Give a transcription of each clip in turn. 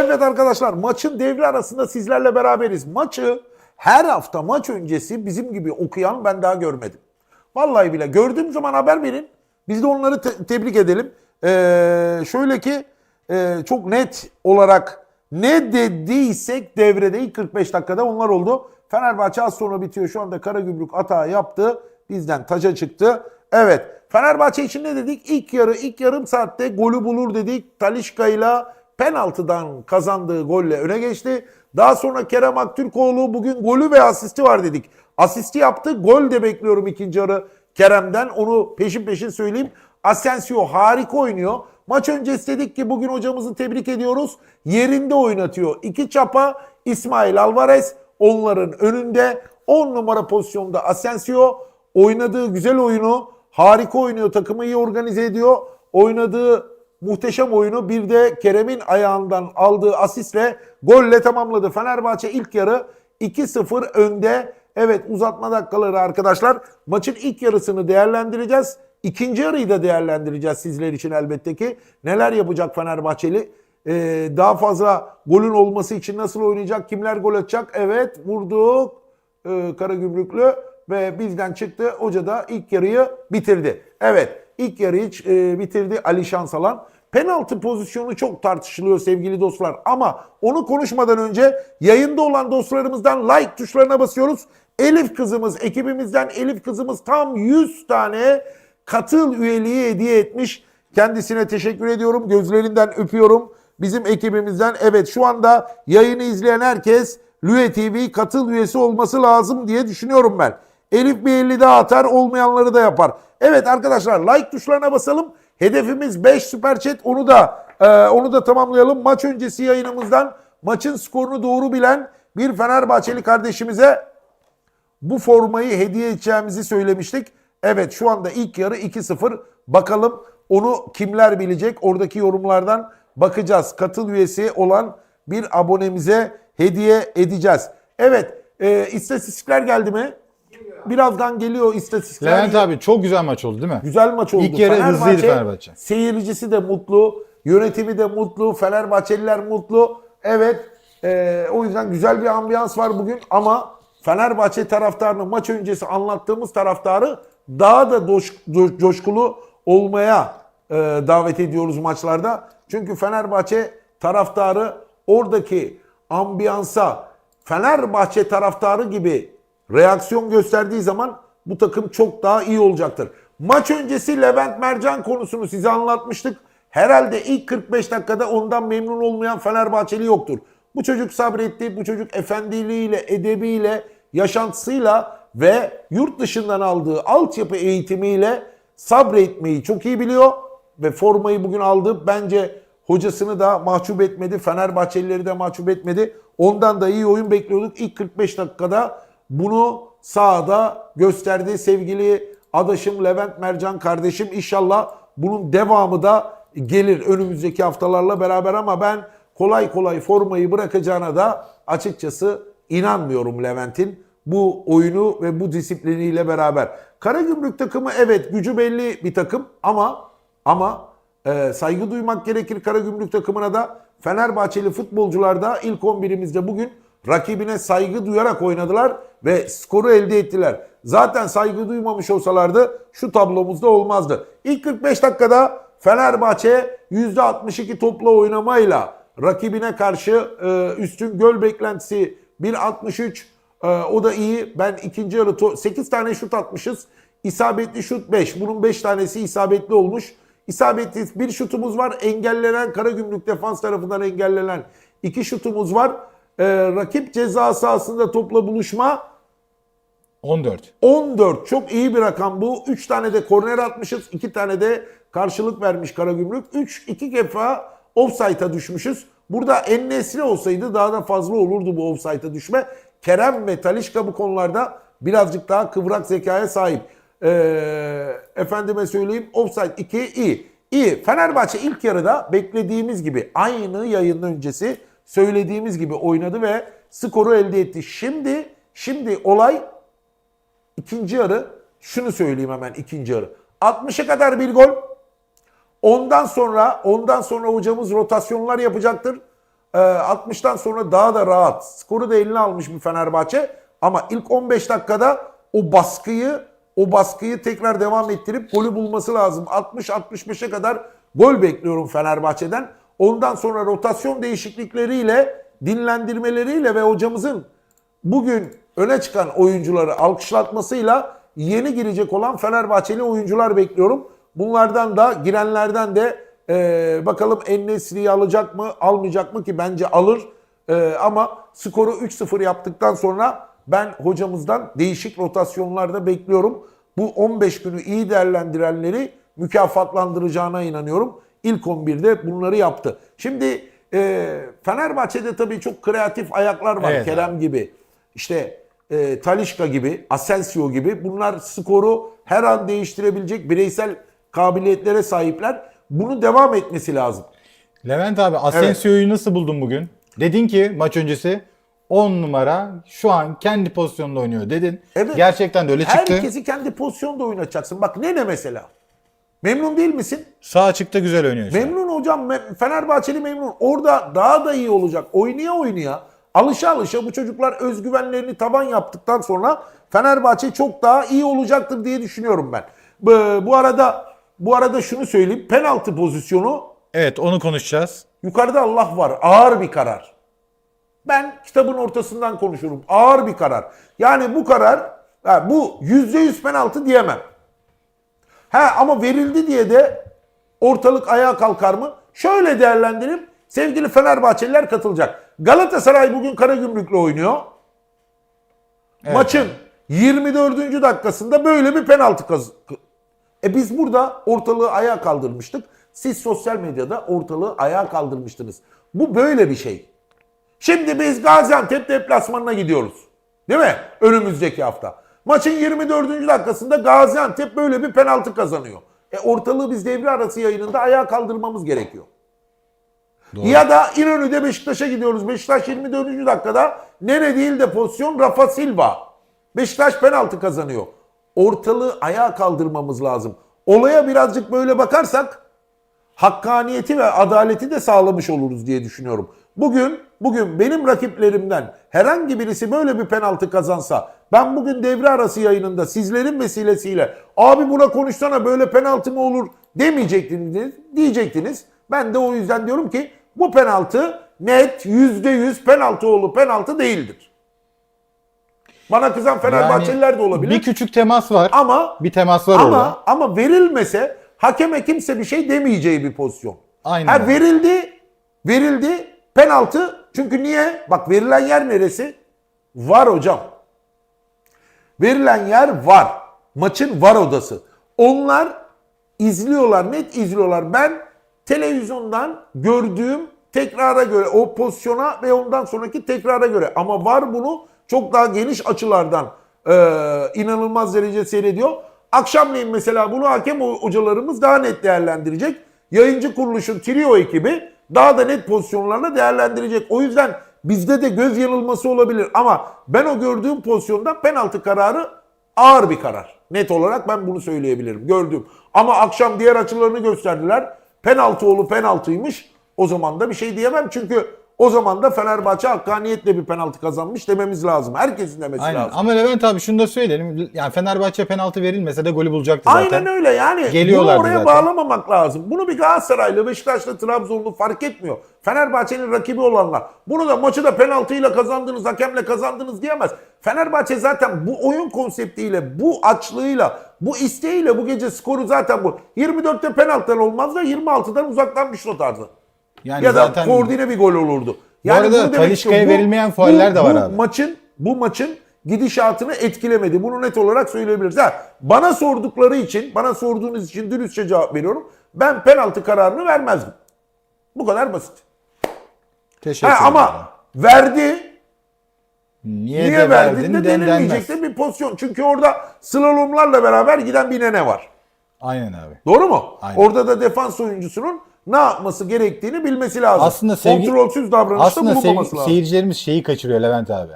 Evet arkadaşlar maçın devre arasında sizlerle beraberiz. Maçı her hafta maç öncesi bizim gibi okuyan ben daha görmedim. Vallahi bile gördüğüm zaman haber verin. Biz de onları te- tebrik edelim. Ee, şöyle ki e, çok net olarak ne dediysek devrede ilk 45 dakikada onlar oldu. Fenerbahçe az sonra bitiyor. Şu anda Karagümrük atağı yaptı. Bizden taca çıktı. Evet. Fenerbahçe için ne dedik? İlk yarı, ilk yarım saatte golü bulur dedik. Talişka ile penaltıdan kazandığı golle öne geçti. Daha sonra Kerem Aktürkoğlu bugün golü ve asisti var dedik. Asisti yaptı. Gol de bekliyorum ikinci yarı Kerem'den. Onu peşin peşin söyleyeyim. Asensio harika oynuyor. Maç öncesi dedik ki bugün hocamızı tebrik ediyoruz. Yerinde oynatıyor. İki çapa İsmail Alvarez onların önünde. 10 numara pozisyonda Asensio oynadığı güzel oyunu harika oynuyor. Takımı iyi organize ediyor. Oynadığı muhteşem oyunu bir de Kerem'in ayağından aldığı asistle golle tamamladı. Fenerbahçe ilk yarı 2-0 önde. Evet uzatma dakikaları arkadaşlar. Maçın ilk yarısını değerlendireceğiz. İkinci yarıyı da değerlendireceğiz sizler için elbette ki. Neler yapacak Fenerbahçeli? Ee, daha fazla golün olması için nasıl oynayacak? Kimler gol atacak? Evet vurduk. Ee, Karagümrüklü ve bizden çıktı. Hoca da ilk yarıyı bitirdi. Evet ilk yarıyı e, bitirdi Ali Şansalan. Penaltı pozisyonu çok tartışılıyor sevgili dostlar ama onu konuşmadan önce yayında olan dostlarımızdan like tuşlarına basıyoruz. Elif kızımız ekibimizden Elif kızımız tam 100 tane katıl üyeliği hediye etmiş. Kendisine teşekkür ediyorum. Gözlerinden öpüyorum. Bizim ekibimizden evet şu anda yayını izleyen herkes Lüe TV katıl üyesi olması lazım diye düşünüyorum ben. Elif bir 50 daha atar olmayanları da yapar. Evet arkadaşlar like tuşlarına basalım. Hedefimiz 5 süper chat onu da e, onu da tamamlayalım. Maç öncesi yayınımızdan maçın skorunu doğru bilen bir Fenerbahçeli kardeşimize bu formayı hediye edeceğimizi söylemiştik. Evet şu anda ilk yarı 2-0. Bakalım onu kimler bilecek? Oradaki yorumlardan bakacağız. Katıl üyesi olan bir abonemize hediye edeceğiz. Evet e, istatistikler geldi mi? Birazdan geliyor istatistikler. Levent abi çok güzel maç oldu değil mi? Güzel maç oldu. İlk yarı hızlıydı Fenerbahçe. Seyircisi de mutlu, yönetimi de mutlu, Fenerbahçeliler mutlu. Evet, e, o yüzden güzel bir ambiyans var bugün ama Fenerbahçe taraftarını maç öncesi anlattığımız taraftarı daha da doş- do- coşkulu olmaya e, davet ediyoruz maçlarda. Çünkü Fenerbahçe taraftarı oradaki ambiyansa Fenerbahçe taraftarı gibi reaksiyon gösterdiği zaman bu takım çok daha iyi olacaktır. Maç öncesi Levent Mercan konusunu size anlatmıştık. Herhalde ilk 45 dakikada ondan memnun olmayan Fenerbahçeli yoktur. Bu çocuk sabretti, bu çocuk efendiliğiyle, edebiyle, yaşantısıyla ve yurt dışından aldığı altyapı eğitimiyle sabretmeyi çok iyi biliyor ve formayı bugün aldı. Bence hocasını da mahcup etmedi, Fenerbahçelileri de mahcup etmedi. Ondan da iyi oyun bekliyorduk. İlk 45 dakikada bunu sahada gösterdi sevgili adaşım Levent Mercan kardeşim. İnşallah bunun devamı da gelir önümüzdeki haftalarla beraber ama ben kolay kolay formayı bırakacağına da açıkçası inanmıyorum Levent'in bu oyunu ve bu disipliniyle beraber. Karagümrük takımı evet gücü belli bir takım ama ama e, saygı duymak gerekir Karagümrük takımına da. Fenerbahçeli futbolcular da ilk 11'imizde bugün rakibine saygı duyarak oynadılar ve skoru elde ettiler. Zaten saygı duymamış olsalardı şu tablomuzda olmazdı. İlk 45 dakikada Fenerbahçe %62 topla oynamayla rakibine karşı e, üstün göl beklentisi 1.63 e, o da iyi. Ben ikinci yarı to- 8 tane şut atmışız. İsabetli şut 5. Bunun 5 tanesi isabetli olmuş. İsabetli bir şutumuz var. Engellenen Karagümrük defans tarafından engellenen iki şutumuz var. E, rakip ceza sahasında topla buluşma 14. 14 çok iyi bir rakam bu. 3 tane de korner atmışız. 2 tane de karşılık vermiş Karagümrük. 3 2 defa offside'a düşmüşüz. Burada Ennesri olsaydı daha da fazla olurdu bu offside'a düşme. Kerem ve Talişka bu konularda birazcık daha kıvrak zekaya sahip. Ee, efendime söyleyeyim offside 2 iyi. İyi. Fenerbahçe ilk yarıda beklediğimiz gibi aynı yayının öncesi söylediğimiz gibi oynadı ve skoru elde etti. Şimdi şimdi olay İkinci yarı şunu söyleyeyim hemen ikinci yarı. 60'a kadar bir gol. Ondan sonra ondan sonra hocamız rotasyonlar yapacaktır. Ee, 60'tan sonra daha da rahat. Skoru da eline almış bir Fenerbahçe. Ama ilk 15 dakikada o baskıyı o baskıyı tekrar devam ettirip golü bulması lazım. 60-65'e kadar gol bekliyorum Fenerbahçe'den. Ondan sonra rotasyon değişiklikleriyle, dinlendirmeleriyle ve hocamızın bugün öne çıkan oyuncuları alkışlatmasıyla yeni girecek olan Fenerbahçeli oyuncular bekliyorum. Bunlardan da girenlerden de e, bakalım Ennesri'yi alacak mı almayacak mı ki bence alır. E, ama skoru 3-0 yaptıktan sonra ben hocamızdan değişik rotasyonlarda bekliyorum. Bu 15 günü iyi değerlendirenleri mükafatlandıracağına inanıyorum. İlk 11'de bunları yaptı. Şimdi e, Fenerbahçe'de tabii çok kreatif ayaklar var. Evet Kerem gibi, işte e, Talişka gibi, Asensio gibi. Bunlar skoru her an değiştirebilecek bireysel kabiliyetlere sahipler. Bunu devam etmesi lazım. Levent abi Asensio'yu nasıl buldun bugün? Dedin ki maç öncesi 10 numara şu an kendi pozisyonunda oynuyor dedin. Evet. Gerçekten de öyle çıktı. Herkesi kendi pozisyonda oynatacaksın. Bak ne ne mesela? Memnun değil misin? Sağ açıkta güzel oynuyor şu an. Memnun hocam. Me- Fenerbahçeli memnun. Orada daha da iyi olacak. Oynaya oynaya. Alışa alışa bu çocuklar özgüvenlerini taban yaptıktan sonra Fenerbahçe çok daha iyi olacaktır diye düşünüyorum ben. Bu, bu arada bu arada şunu söyleyeyim. Penaltı pozisyonu Evet onu konuşacağız. yukarıda Allah var. Ağır bir karar. Ben kitabın ortasından konuşurum. Ağır bir karar. Yani bu karar ha, bu %100 penaltı diyemem. Ha ama verildi diye de ortalık ayağa kalkar mı? Şöyle değerlendireyim. Sevgili Fenerbahçeliler katılacak. Galatasaray bugün Karagümrük'le oynuyor. Evet. Maçın 24. dakikasında böyle bir penaltı kaz... E biz burada ortalığı ayağa kaldırmıştık. Siz sosyal medyada ortalığı ayağa kaldırmıştınız. Bu böyle bir şey. Şimdi biz Gaziantep deplasmanına gidiyoruz. Değil mi? Önümüzdeki hafta. Maçın 24. dakikasında Gaziantep böyle bir penaltı kazanıyor. E ortalığı biz devre arası yayınında ayağa kaldırmamız gerekiyor. Ya da İnönü'de Beşiktaş'a gidiyoruz. Beşiktaş 24. dakikada nere değil de pozisyon Rafa Silva. Beşiktaş penaltı kazanıyor. Ortalığı ayağa kaldırmamız lazım. Olaya birazcık böyle bakarsak hakkaniyeti ve adaleti de sağlamış oluruz diye düşünüyorum. Bugün bugün benim rakiplerimden herhangi birisi böyle bir penaltı kazansa ben bugün devre arası yayınında sizlerin vesilesiyle abi buna konuşsana böyle penaltı mı olur demeyecektiniz diyecektiniz. Ben de o yüzden diyorum ki bu penaltı net %100 penaltı oğlu penaltı değildir. Bana kızan Fenerbahçeliler de olabilir. Bir küçük temas var. ama bir temas var ama orada. ama verilmese hakeme kimse bir şey demeyeceği bir pozisyon. Aynen Ha, verildi, verildi penaltı. Çünkü niye? Bak verilen yer neresi? Var hocam. Verilen yer var. Maçın var odası. Onlar izliyorlar, net izliyorlar. Ben televizyondan gördüğüm tekrara göre, o pozisyona ve ondan sonraki tekrara göre. Ama var bunu çok daha geniş açılardan e, inanılmaz derece seyrediyor. Akşamleyin mesela bunu hakem hocalarımız daha net değerlendirecek. Yayıncı kuruluşun trio ekibi daha da net pozisyonlarla değerlendirecek. O yüzden bizde de göz yanılması olabilir. Ama ben o gördüğüm pozisyonda penaltı kararı ağır bir karar. Net olarak ben bunu söyleyebilirim. Gördüm. Ama akşam diğer açılarını gösterdiler. Penaltı oğlu penaltıymış. O zaman da bir şey diyemem. Çünkü o zaman da Fenerbahçe hakkaniyetle bir penaltı kazanmış dememiz lazım. Herkesin demesi Aynen. lazım. Ama Levent abi şunu da söyleyelim. Yani Fenerbahçe penaltı verilmese de golü bulacaktı zaten. Aynen öyle yani. Geliyorlardı bunu oraya zaten. bağlamamak lazım. Bunu bir Galatasaraylı, Beşiktaşlı, Trabzonlu fark etmiyor. Fenerbahçe'nin rakibi olanlar. Bunu da maçı da penaltıyla kazandınız, hakemle kazandınız diyemez. Fenerbahçe zaten bu oyun konseptiyle, bu açlığıyla, bu isteğiyle bu gece skoru zaten bu. 24'te penaltıdan olmaz da 26'dan uzaktan bir şut atardı. Yani ya da zaten koordine bir gol olurdu. arada bunu demek Talisca'ya istiyorum. Bu- verilmeyen fauller de var bu abi. Maçın bu maçın gidişatını etkilemedi. Bunu net olarak söyleyebiliriz. Ha, bana sordukları için, bana sorduğunuz için dürüstçe cevap veriyorum. Ben penaltı kararını vermezdim. Bu kadar basit. teşekkür Ha, ama ederim. verdi. niye, Niye, de verdin de denilmeyecek de bir pozisyon. Çünkü orada slalomlarla beraber giden bir nene var. Aynen abi. Doğru mu? Aynen. Orada da defans oyuncusunun ne yapması gerektiğini bilmesi lazım. Aslında sevgi- Kontrolsüz davranışta Aslında bulunmaması lazım. seyircilerimiz şeyi kaçırıyor Levent abi.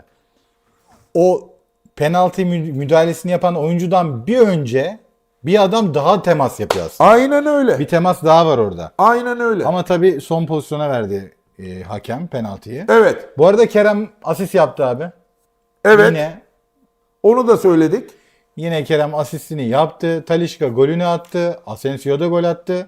O penaltı mü- müdahalesini yapan oyuncudan bir önce bir adam daha temas yapıyor aslında. Aynen öyle. Bir temas daha var orada. Aynen öyle. Ama tabii son pozisyona verdi e, hakem penaltıyı. Evet. Bu arada Kerem asist yaptı abi. Evet. Yine Onu da söyledik. Yine Kerem asistini yaptı. Talişka golünü attı. Asensio da gol attı.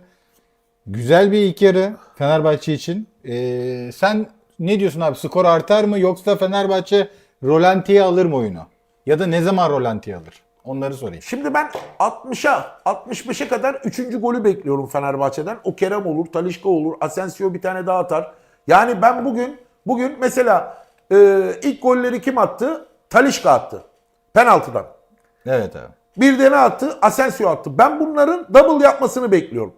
Güzel bir ilk yarı Fenerbahçe için. Ee, sen ne diyorsun abi? Skor artar mı yoksa Fenerbahçe rolantiye alır mı oyunu? Ya da ne zaman rolantiye alır? Onları sorayım. Şimdi ben 60'a 65'e kadar 3. golü bekliyorum Fenerbahçe'den. O Kerem olur, Talişka olur, Asensio bir tane daha atar. Yani ben bugün bugün mesela e, ilk golleri kim attı? Talişka attı. Penaltıdan. Evet abi. Bir de ne attı? Asensio attı. Ben bunların double yapmasını bekliyorum.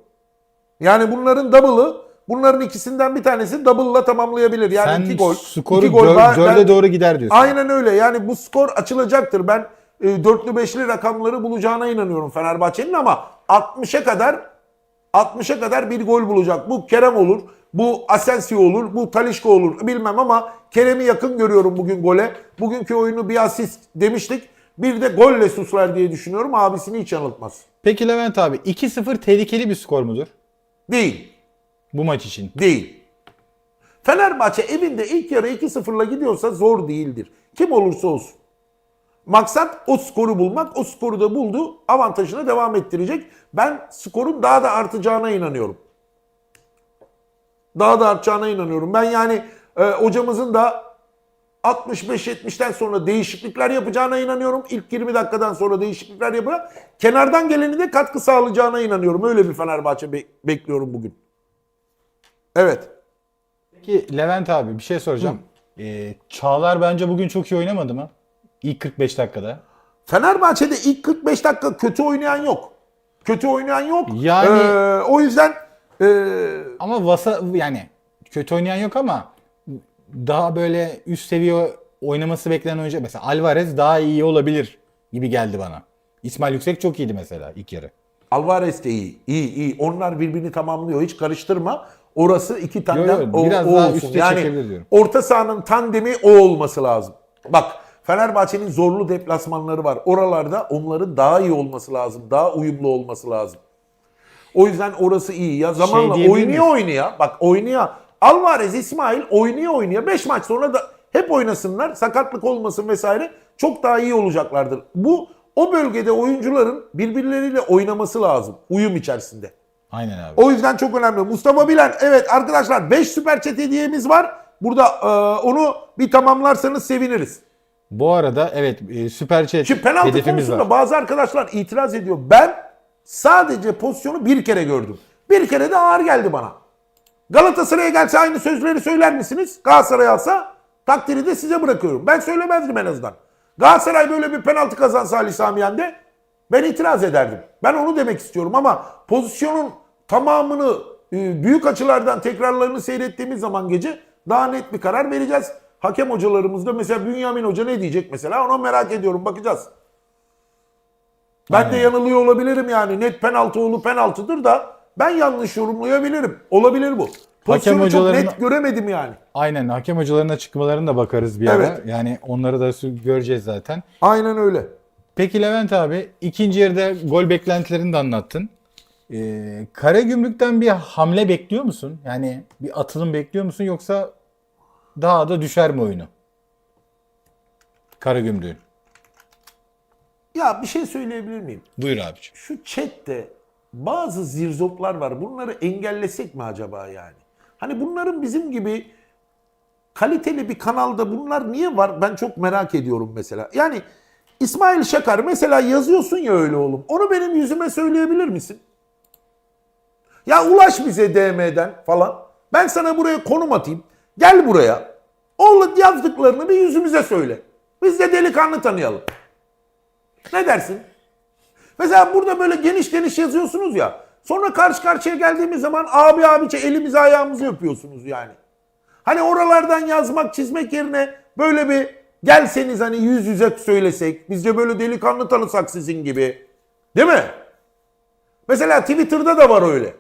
Yani bunların double'ı bunların ikisinden bir tanesi double'la tamamlayabilir. Yani Sen iki gol. skoru iki gol dör- dörde Ben- doğru gider diyorsun. Aynen öyle. Yani bu skor açılacaktır. Ben e, dörtlü beşli rakamları bulacağına inanıyorum Fenerbahçe'nin ama 60'a kadar 60'a kadar bir gol bulacak. Bu Kerem olur, bu Asensio olur, bu Talişka olur bilmem ama Kerem'i yakın görüyorum bugün gole. Bugünkü oyunu bir asist demiştik. Bir de golle suslar diye düşünüyorum. Abisini hiç yanıltmaz. Peki Levent abi 2-0 tehlikeli bir skor mudur? Değil. Bu maç için. Değil. Fenerbahçe evinde ilk yarı 2-0'la gidiyorsa zor değildir. Kim olursa olsun. Maksat o skoru bulmak. O skoru da buldu. Avantajını devam ettirecek. Ben skorun daha da artacağına inanıyorum. Daha da artacağına inanıyorum. Ben yani e, hocamızın da 65-70'ten sonra değişiklikler yapacağına inanıyorum. İlk 20 dakikadan sonra değişiklikler yapacak. Kenardan geleni de katkı sağlayacağına inanıyorum. Öyle bir Fenerbahçe be- bekliyorum bugün. Evet. Peki Levent abi bir şey soracağım. Ee, Çağlar bence bugün çok iyi oynamadı mı? İlk 45 dakikada. Fenerbahçe'de ilk 45 dakika kötü oynayan yok. Kötü oynayan yok. Yani- Ee, o yüzden ee, Ama Vasa yani kötü oynayan yok ama daha böyle üst seviye oynaması beklenen oyuncu mesela Alvarez daha iyi olabilir gibi geldi bana. İsmail Yüksek çok iyiydi mesela ilk yarı. Alvarez de iyi. İyi iyi. Onlar birbirini tamamlıyor. Hiç karıştırma. Orası iki tandem Yo, yo, o, biraz o daha olsun. üste yani diyorum. orta sahanın tandemi o olması lazım. Bak Fenerbahçe'nin zorlu deplasmanları var. Oralarda onların daha iyi olması lazım. Daha uyumlu olması lazım. O yüzden orası iyi. Ya zamanla Şey oynuyor oynaya. Bak oynuyor. Alvarez, İsmail oynuyor oynuyor. 5 maç sonra da hep oynasınlar. Sakatlık olmasın vesaire. Çok daha iyi olacaklardır. Bu o bölgede oyuncuların birbirleriyle oynaması lazım. Uyum içerisinde. Aynen abi. O yüzden çok önemli. Mustafa Bilen evet arkadaşlar 5 süper chat hediyemiz var. Burada e, onu bir tamamlarsanız seviniriz. Bu arada evet e, süper chat Şimdi penaltı hedefimiz konusunda var. bazı arkadaşlar itiraz ediyor. Ben sadece pozisyonu bir kere gördüm. Bir kere de ağır geldi bana. Galatasaray'a gelse aynı sözleri söyler misiniz? Galatasaray alsa takdiri de size bırakıyorum. Ben söylemezdim en azından. Galatasaray böyle bir penaltı kazansa Ali Sami Yen'de ben itiraz ederdim. Ben onu demek istiyorum ama pozisyonun tamamını e, büyük açılardan tekrarlarını seyrettiğimiz zaman gece daha net bir karar vereceğiz. Hakem hocalarımız da mesela Bünyamin Hoca ne diyecek mesela onu merak ediyorum bakacağız. Ben de Aynen. yanılıyor olabilirim yani. Net penaltı oğlu penaltıdır da ben yanlış yorumlayabilirim. Olabilir bu. Pozisyonu çok hocaların- net göremedim yani. Aynen hakem hocalarının açıklamalarına da bakarız bir ara. Evet. Yani onları da göreceğiz zaten. Aynen öyle. Peki Levent abi ikinci yarıda gol beklentilerini de anlattın. Ee, Karagümrük'ten bir hamle bekliyor musun? Yani bir atılım bekliyor musun yoksa daha da düşer mi oyunu? Karagümrük'ün. Ya bir şey söyleyebilir miyim? Buyur abiciğim. Şu chatte bazı zirzoplar var. Bunları engellesek mi acaba yani? Hani bunların bizim gibi kaliteli bir kanalda bunlar niye var? Ben çok merak ediyorum mesela. Yani İsmail Şakar mesela yazıyorsun ya öyle oğlum. Onu benim yüzüme söyleyebilir misin? Ya ulaş bize DM'den falan. Ben sana buraya konum atayım. Gel buraya. Oğlum yazdıklarını bir yüzümüze söyle. Biz de delikanlı tanıyalım. Ne dersin? Mesela burada böyle geniş geniş yazıyorsunuz ya. Sonra karşı karşıya geldiğimiz zaman abi abiçe elimizi ayağımızı öpüyorsunuz yani. Hani oralardan yazmak çizmek yerine böyle bir gelseniz hani yüz yüze söylesek. Bizce böyle delikanlı tanısak sizin gibi. Değil mi? Mesela Twitter'da da var öyle.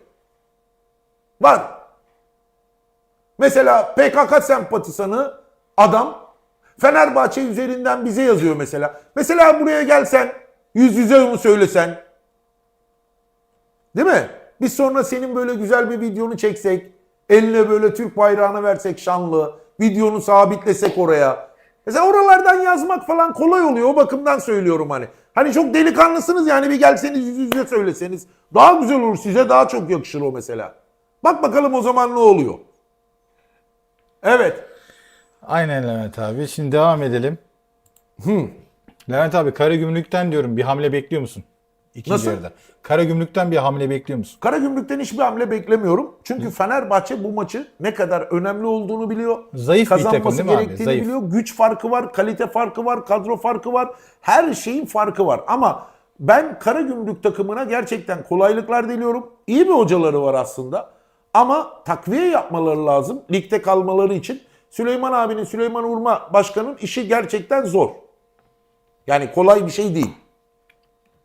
Var. Mesela PKK sempatisanı adam Fenerbahçe üzerinden bize yazıyor mesela. Mesela buraya gelsen yüz yüze onu söylesen. Değil mi? Biz sonra senin böyle güzel bir videonu çeksek. Eline böyle Türk bayrağını versek şanlı. Videonu sabitlesek oraya. Mesela oralardan yazmak falan kolay oluyor. O bakımdan söylüyorum hani. Hani çok delikanlısınız yani bir gelseniz yüz yüze söyleseniz. Daha güzel olur size daha çok yakışır o mesela. Bak bakalım o zaman ne oluyor. Evet. Aynen Levent abi. Şimdi devam edelim. Levent abi Karagümrük'ten diyorum bir hamle bekliyor musun? İkinci Nasıl? yarıda. Karagümrük'ten bir hamle bekliyor musun? Karagümrük'ten hiçbir hamle beklemiyorum. Çünkü Fenerbahçe bu maçı ne kadar önemli olduğunu biliyor. Zayıf bir takım Kazanması değil mi abi? gerektiğini Zayıf. biliyor. Güç farkı var, kalite farkı var, kadro farkı var. Her şeyin farkı var. Ama ben Karagümrük takımına gerçekten kolaylıklar diliyorum. İyi bir hocaları var aslında. Ama takviye yapmaları lazım. Ligde kalmaları için. Süleyman abinin, Süleyman Urma başkanın işi gerçekten zor. Yani kolay bir şey değil.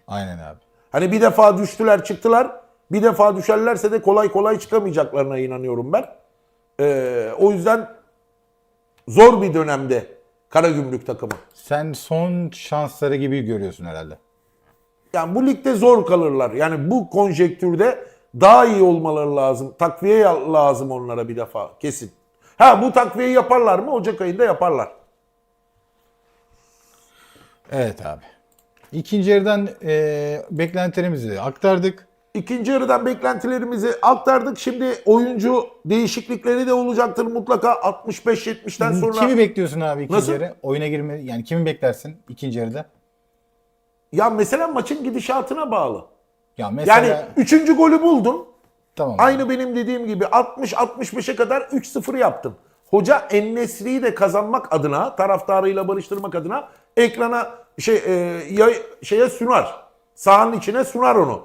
Aynen abi. Hani bir defa düştüler çıktılar. Bir defa düşerlerse de kolay kolay çıkamayacaklarına inanıyorum ben. Ee, o yüzden zor bir dönemde Karagümrük takımı. Sen son şansları gibi görüyorsun herhalde. Yani bu ligde zor kalırlar. Yani bu konjektürde daha iyi olmaları lazım. Takviye lazım onlara bir defa kesin. Ha bu takviyeyi yaparlar mı? Ocak ayında yaparlar. Evet abi. İkinci yarıdan e, beklentilerimizi aktardık. İkinci yarıdan beklentilerimizi aktardık. Şimdi oyuncu değişiklikleri de olacaktır mutlaka 65-70'ten sonra. Kimi bekliyorsun abi ikinci Nasıl? yarı? Oyuna girme yani kimi beklersin ikinci yarıda? Ya mesela maçın gidişatına bağlı. Ya mesela Yani üçüncü golü buldun. tamam. abi. Aynı benim dediğim gibi 60-65'e kadar 3-0 yaptın. Hoca Ennesri'yi de kazanmak adına, taraftarıyla barıştırmak adına ekrana şey e, ya- şeye sunar. Sahanın içine sunar onu.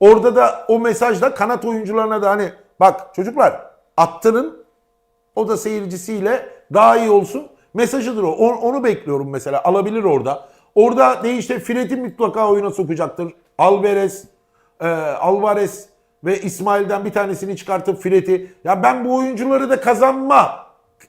Orada da o mesajda kanat oyuncularına da hani bak çocuklar attırın o da seyircisiyle daha iyi olsun mesajıdır o. On- Onu bekliyorum mesela. Alabilir orada. Orada de işte Fred'i mutlaka oyuna sokacaktır. Alvarez, e, Alvarez ve İsmail'den bir tanesini çıkartıp Fred'i. Ya ben bu oyuncuları da kazanma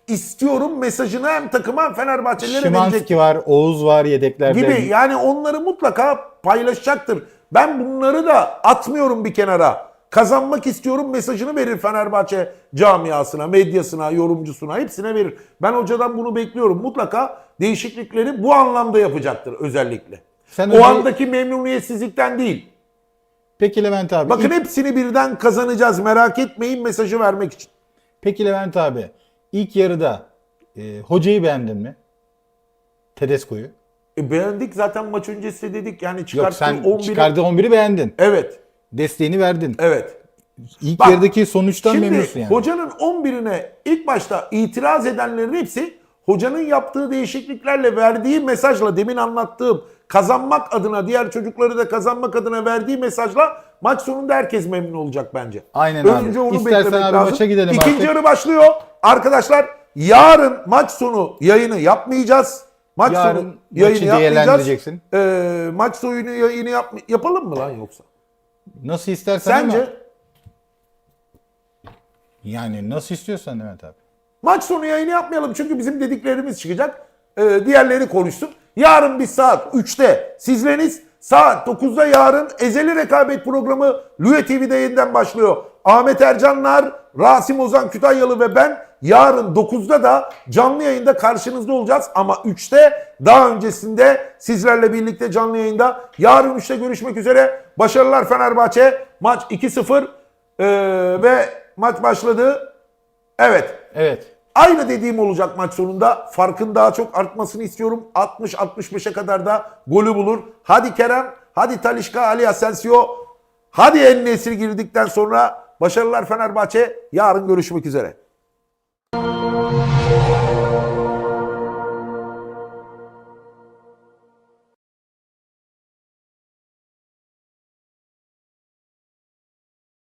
istiyorum mesajını hem takıma hem Fenerbahçelilere verecek Şimanski var, Oğuz var yedeklerde. gibi. Yani onları mutlaka paylaşacaktır. Ben bunları da atmıyorum bir kenara. Kazanmak istiyorum mesajını verir Fenerbahçe camiasına, medyasına, yorumcusuna hepsine verir. Ben hocadan bunu bekliyorum. Mutlaka değişiklikleri bu anlamda yapacaktır özellikle. Sen o önce- andaki memnuniyetsizlikten değil. Peki Levent abi. Bakın ilk- hepsini birden kazanacağız merak etmeyin mesajı vermek için. Peki Levent abi. İlk yarıda e, hocayı beğendin mi? Tedesco'yu. E beğendik zaten maç öncesi de dedik yani Yok çıkarttı sen 11'i. çıkardığı 11'i beğendin. Evet. Desteğini verdin. Evet. İlk Bak, yarıdaki sonuçtan Şimdi memnunsun yani. hocanın 11'ine ilk başta itiraz edenlerin hepsi hocanın yaptığı değişikliklerle verdiği mesajla demin anlattığım kazanmak adına diğer çocukları da kazanmak adına verdiği mesajla maç sonunda herkes memnun olacak bence. Aynen abi. Önce onu İstersen beklemek abi lazım. maça gidelim İkinci artık. yarı başlıyor. Arkadaşlar yarın maç sonu yayını yapmayacağız. Maç Yarın sonu yayını yapmayacağız. Ee, maç sonu yayını yap yapalım mı lan yoksa? Nasıl istersen Sence? ama. Yani nasıl istiyorsan Levent abi. Maç sonu yayını yapmayalım çünkü bizim dediklerimiz çıkacak. Ee, diğerleri konuşsun. Yarın bir saat 3'te sizleriniz saat 9'da yarın Ezeli Rekabet programı Lüye TV'de yeniden başlıyor. Ahmet Ercanlar, Rasim Ozan Kütahyalı ve ben yarın 9'da da canlı yayında karşınızda olacağız. Ama 3'te daha öncesinde sizlerle birlikte canlı yayında. Yarın 3'te görüşmek üzere. Başarılar Fenerbahçe. Maç 2-0 ee, ve maç başladı. Evet. Evet. Aynı dediğim olacak maç sonunda. Farkın daha çok artmasını istiyorum. 60-65'e kadar da golü bulur. Hadi Kerem, hadi Talişka, Ali Asensio, hadi En Nesri girdikten sonra başarılar Fenerbahçe. Yarın görüşmek üzere.